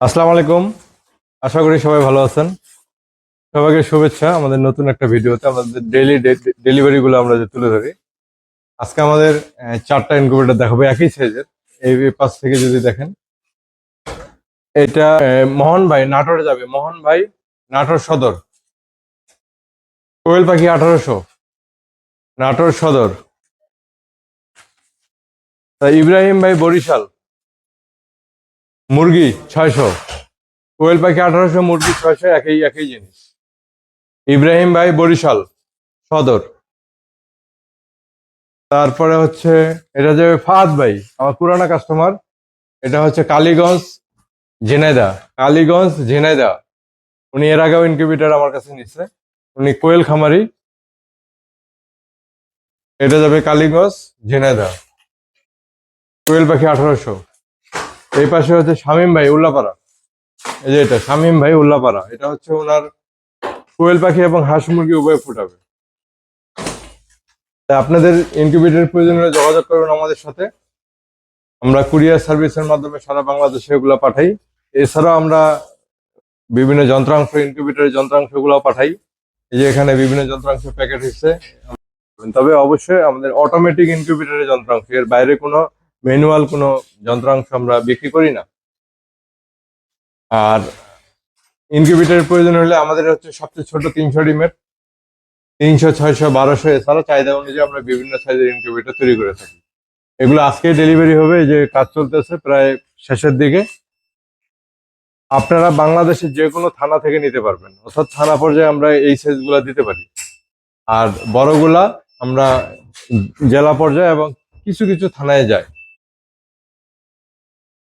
আসসালামু আলাইকুম। আশা করি সবাই ভালো আছেন। সবাইকে শুভেচ্ছা। আমাদের নতুন একটা ভিডিওতে আমাদের ডেইলি ডেলিভারি গুলো আমরা যে তুলে ধরি, আজকে আমাদের চারটা ইনকিউবেটর দেখাবো একই সাইজের এই পাশ থেকে যদি দেখেন, এটা মোহন ভাই নাটোরে যাবে। মোহন ভাই নাটোর সদর। কোয়েল পাখি আঠারোশো। নাটোর সদর। ইব্রাহিম ভাই বরিশাল। মুরগি ছয়শো। কোয়েল পাখি আঠারোশো, মুরগি ছয়শো, একই একই জিনিস। ইব্রাহিম ভাই বরিশাল, সদর। তারপরে হচ্ছে, এটা যে ফাহাদ ভাই, আমার পুরানা কাস্টমার এটা হচ্ছে কালীগঞ্জ ঝিনাইদা কালীগঞ্জ ঝিনাইদা উনি এর আগেও ইনকিউবেটার আমার কাছে নিচ্ছে উনি কোয়েল খামারি। এটা যাবে কালীগঞ্জ ঝিনাইদা কোয়েল পাখি আঠারোশো। এই পাশে হচ্ছে শামীম ভাই, উল্লাপাড়া। এই যে এটা, শামীম ভাই, উল্লাপাড়া। এটা হচ্ছে ওনার কোয়েল পাখি এবং হাঁস মুরগি উভয় ফুটাবে। আপনাদের ইনকিউবেটরের প্রয়োজন হলে যোগাযোগ করবেন আমাদের সাথে। আমরা কুরিয়ার সার্ভিসের মাধ্যমে সারা বাংলাদেশে এগুলো পাঠাই। এছাড়াও আমরা বিভিন্ন যন্ত্রাংশ ইনকিউবেটরের যন্ত্রাংশগুলো পাঠাই। এই যে এখানে বিভিন্ন যন্ত্রাংশ প্যাকেট হচ্ছে তবে অবশ্যই আমাদের অটোমেটিক ইনকিউবেটরের যন্ত্রাংশ, এর বাইরে কোনো ম্যানুয়াল কোনো যন্ত্রাংশ আমরা বিক্রি করি না। আর ইনকিউবেটরের প্রয়োজন হলে আমাদের হচ্ছে সবচেয়ে ছোট তিনশো ডিমের, তিনশো, ছয়শো, বারোশো এছাড়া চাহিদা অনুযায়ী আমরা বিভিন্ন সাইজের ইনকিউবেটর তৈরি করে থাকি। এগুলো আজকে ডেলিভারি হবে যে কাজ চলতেছে প্রায় শেষের দিকে। আপনারা বাংলাদেশের যে কোনো থানা থেকে নিতে পারবেন, অর্থাৎ থানা পর্যায়ে আমরা এই সাইজগুলো দিতে পারি। আর বড়গুলা আমরা জেলা পর্যায়ে এবং কিছু কিছু থানায় যায়